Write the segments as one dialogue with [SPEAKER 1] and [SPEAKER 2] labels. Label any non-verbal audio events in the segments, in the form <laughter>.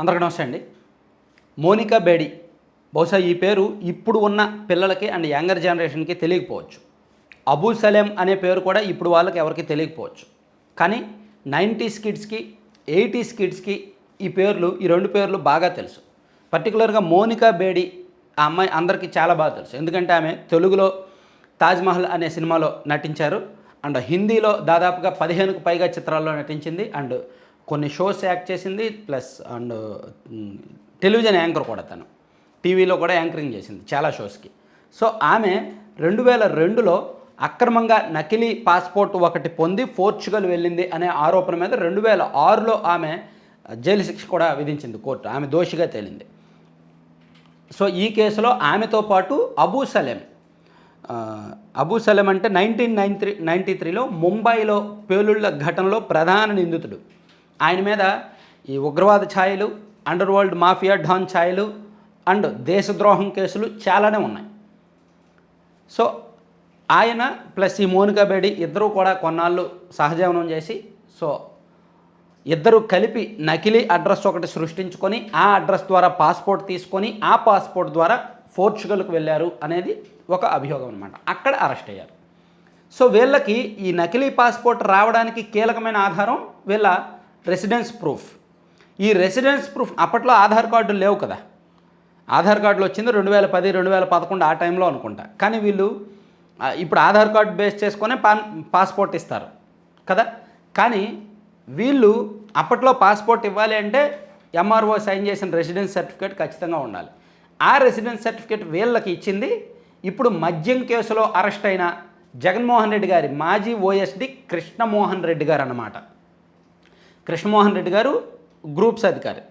[SPEAKER 1] అందరికీ నమస్తే అండి. మోనికా బేడి బహుశా ఈ పేరు ఇప్పుడు ఉన్న పిల్లలకి అండ్ యంగర్ జనరేషన్కి తెలియకపోవచ్చు. అబూ సలేం అనే పేరు కూడా ఇప్పుడు వాళ్ళకి ఎవరికి తెలియకపోవచ్చు. కానీ నైంటీస్ కిడ్స్కి ఎయిటీస్ కిడ్స్కి ఈ పేర్లు ఈ రెండు పేర్లు బాగా తెలుసు. పర్టికులర్గా మోనికా బేడి ఆ అమ్మాయి అందరికీ చాలా బాగా తెలుసు. ఎందుకంటే ఆమె తెలుగులో తాజ్మహల్ అనే సినిమాలో నటించారు. అండ్ హిందీలో దాదాపుగా పదిహేనుకు పైగా చిత్రాల్లో నటించింది. అండ్ కొన్ని షోస్ యాక్ట్ చేసింది ప్లస్ అండ్ టెలివిజన్ యాంకర్ కూడా తను. టీవీలో కూడా యాంకరింగ్ చేసింది చాలా షోస్కి. సో ఆమె రెండు వేల రెండులో అక్రమంగా నకిలీ పాస్పోర్ట్ ఒకటి పొంది పోర్చుగల్ వెళ్ళింది అనే ఆరోపణ మీద రెండు వేల ఆరులో ఆమె జైలు శిక్ష కూడా విధించింది కోర్టు ఆమె దోషిగా తేలింది. సో ఈ కేసులో ఆమెతో పాటు అబూ సలేం అబూ సలేం అంటే నైన్టీన్ నైన్ త్రీ నైంటీ త్రీలో ముంబైలో పేలుళ్ళ ఘటనలో ప్రధాన నిందితుడు. ఆయన మీద ఈ ఉగ్రవాద ఛాయలు అండర్ వరల్డ్ మాఫియా డాన్ ఛాయలు అండ్ దేశద్రోహం కేసులు చాలానే ఉన్నాయి. సో ఆయన ప్లస్ ఈ మోనికా బేడి ఇద్దరూ కూడా కొన్నాళ్ళు సహజీవనం చేసి సో ఇద్దరు కలిపి నకిలీ అడ్రస్ ఒకటి సృష్టించుకొని ఆ అడ్రస్ ద్వారా పాస్పోర్ట్ తీసుకొని ఆ పాస్పోర్ట్ ద్వారా పోర్చుగల్కు వెళ్ళారు అనేది ఒక అభియోగం అనమాట అక్కడ అరెస్ట్ అయ్యారు. సో వీళ్ళకి ఈ నకిలీ పాస్పోర్ట్ రావడానికి కీలకమైన ఆధారం వీళ్ళ రెసిడెన్స్ ప్రూఫ్. ఈ రెసిడెన్స్ ప్రూఫ్ అప్పట్లో ఆధార్ కార్డులు లేవు కదా. ఆధార్ కార్డులు వచ్చింది రెండు వేల పది రెండు వేల పదకొండు ఆ టైంలో అనుకుంటా. కానీ వీళ్ళు ఇప్పుడు ఆధార్ కార్డు బేస్ చేసుకొని పాన్ పాస్పోర్ట్ ఇస్తారు కదా. కానీ వీళ్ళు అప్పట్లో పాస్పోర్ట్ ఇవ్వాలి అంటే ఎంఆర్ఓ సైన్ చేసిన రెసిడెన్స్ సర్టిఫికేట్ ఖచ్చితంగా ఉండాలి. ఆ రెసిడెన్స్ సర్టిఫికేట్ వీళ్ళకి ఇచ్చింది ఇప్పుడు మద్యం కేసులో అరెస్ట్ అయిన జగన్మోహన్ రెడ్డి గారి మాజీ ఓఎస్డి కృష్ణమోహన్ రెడ్డి గారు అన్నమాట. కృష్ణమోహన్ రెడ్డి గారు గ్రూప్స్ అధికారి.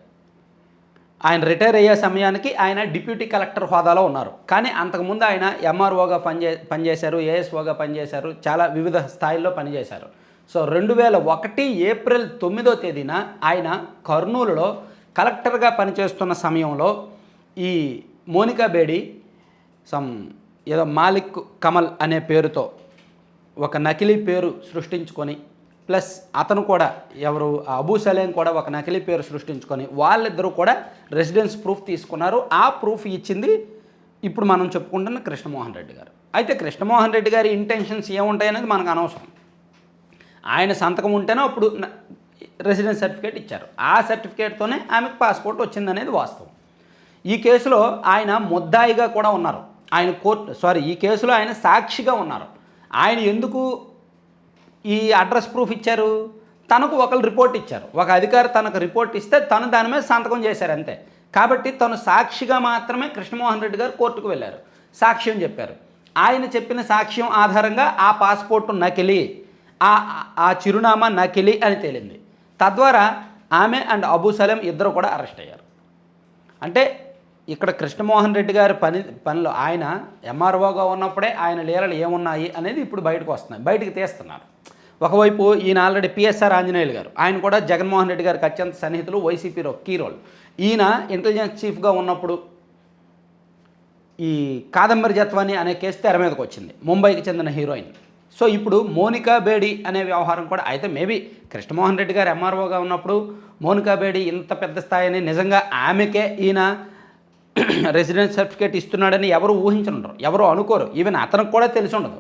[SPEAKER 1] ఆయన రిటైర్ అయ్యే సమయానికి ఆయన డిప్యూటీ కలెక్టర్ హోదాలో ఉన్నారు. కానీ అంతకుముందు ఆయన ఎంఆర్ఓగా పనిచే పనిచేశారు ఏఎస్ఓగా పనిచేశారు చాలా వివిధ స్థాయిల్లో పనిచేశారు. సో రెండు వేల ఒకటి ఏప్రిల్ తొమ్మిదో తేదీన ఆయన కర్నూలులో కలెక్టర్గా పనిచేస్తున్న సమయంలో ఈ మోనికా బేడి సమ్ ఏదో మాలిక్ కమల్ అనే పేరుతో ఒక నకిలీ పేరు సృష్టించుకొని ప్లస్ అతను కూడా ఎవరు అబూ సలేం కూడా ఒక నకిలీ పేరు సృష్టించుకొని వాళ్ళిద్దరూ కూడా రెసిడెన్స్ ప్రూఫ్ తీసుకున్నారు. ఆ ప్రూఫ్ ఇచ్చింది ఇప్పుడు మనం చెప్పుకుంటున్న కృష్ణమోహన్ రెడ్డి గారు. అయితే కృష్ణమోహన్ రెడ్డి గారి ఇంటెన్షన్స్ ఏముంటాయి అనేది మనకు అనవసరం. ఆయన సంతకం ఉంటేనే అప్పుడు రెసిడెన్స్ సర్టిఫికేట్ ఇచ్చారు. ఆ సర్టిఫికేట్తోనే ఆమెకు పాస్పోర్ట్ వచ్చిందనేది వాస్తవం. ఈ కేసులో ఆయన ముద్దాయిగా కూడా ఉన్నారు. ఆయన కోర్టు సారీ ఈ కేసులో ఆయన సాక్షిగా ఉన్నారు. ఆయన ఎందుకు ఈ అడ్రస్ ప్రూఫ్ ఇచ్చారు? తనకు ఒకరు రిపోర్ట్ ఇచ్చారు. ఒక అధికారి తనకు రిపోర్ట్ ఇస్తే తను దాని మీద సంతకం చేశారు అంతే. కాబట్టి తను సాక్షిగా మాత్రమే కృష్ణమోహన్ రెడ్డి గారు కోర్టుకు వెళ్ళారు. సాక్ష్యం చెప్పారు. ఆయన చెప్పిన సాక్ష్యం ఆధారంగా ఆ పాస్పోర్ట్ నకిలీ ఆ ఆ చిరునామా నకిలీ అని తేలింది. తద్వారా ఆమె అండ్ అబూ సలీం ఇద్దరు కూడా అరెస్ట్ అయ్యారు. అంటే ఇక్కడ కృష్ణమోహన్ రెడ్డి గారి పని పనిలో ఆయన ఎంఆర్ఓగా ఉన్నప్పుడే ఆయన లీలలు ఏమున్నాయి అనేది ఇప్పుడు బయటకు వస్తున్నాయి. బయటకు తీస్తున్నారు. ఒకవైపు ఈయన ఆల్రెడీ పిఎస్ఆర్ ఆంజనేయులు గారు. ఆయన కూడా జగన్మోహన్ రెడ్డి గారికి అత్యంత సన్నిహితులు వైసీపీలో కీ రోల్ ఈయన ఇంటెలిజెన్స్ చీఫ్గా ఉన్నప్పుడు ఈ కాదంబరి జత్వాని అనే కేసు తెర మీదకి వచ్చింది. ముంబైకి చెందిన హీరోయిన్ సో ఇప్పుడు మోనికా బేడి అనే వ్యవహారం కూడా అయితే మేబీ కృష్ణమోహన్ రెడ్డి గారు ఎంఆర్ఓగా ఉన్నప్పుడు మోనికా బేడి ఇంత పెద్ద స్థాయిని నిజంగా ఆమెకే ఈయన <coughs> రెసిడెన్స్ సర్టిఫికేట్ ఇస్తున్నాడని ఎవరు ఊహించనుండరు. ఎవరు అనుకోరు. ఈవెన్ అతనికి కూడా తెలిసి ఉండదు.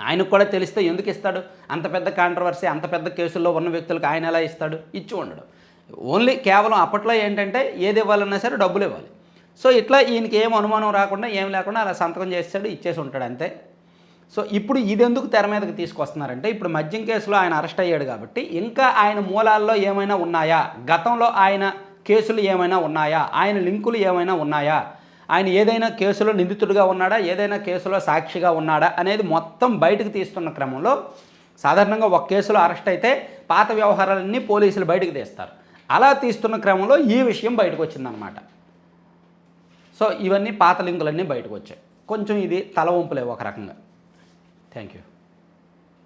[SPEAKER 1] ఆయనకు కూడా తెలిస్తే ఎందుకు ఇస్తాడు? అంత పెద్ద కాంట్రవర్సీ అంత పెద్ద కేసుల్లో ఉన్న వ్యక్తులకు ఆయన ఎలా ఇస్తాడు? ఇచ్చి ఉండడు. ఓన్లీ కేవలం అప్పట్లో ఏంటంటే ఏది ఇవ్వాలన్నా సరే డబ్బులు ఇవ్వాలి. సో ఇట్లా ఈయనకి ఏం అనుమానం రాకుండా ఏం లేకుండా అలా సంతకం చేస్తాడు ఇచ్చేసి ఉంటాడు అంతే. సో ఇప్పుడు ఇది ఎందుకు తెర మీదకి తీసుకొస్తున్నారంటే ఇప్పుడు మద్యం కేసులో ఆయన అరెస్ట్ అయ్యాడు కాబట్టి ఇంకా ఆయన మూలాల్లో ఏమైనా ఉన్నాయా? గతంలో ఆయన కేసులు ఏమైనా ఉన్నాయా? ఆయన లింకులు ఏమైనా ఉన్నాయా? ఆయన ఏదైనా కేసులో నిందితుడిగా ఉన్నాడా? ఏదైనా కేసులో సాక్షిగా ఉన్నాడా? అనేది మొత్తం బయటకు తీస్తున్న క్రమంలో సాధారణంగా ఒక కేసులో అరెస్ట్ అయితే పాత వ్యవహారాలన్నీ పోలీసులు బయటకు తీస్తారు. అలా తీస్తున్న క్రమంలో ఈ విషయం బయటకు వచ్చిందనమాట సో ఇవన్నీ పాత లింకులన్నీ బయటకు వచ్చాయి. కొంచెం ఇది తలవంపులే ఒక రకంగా. Thank you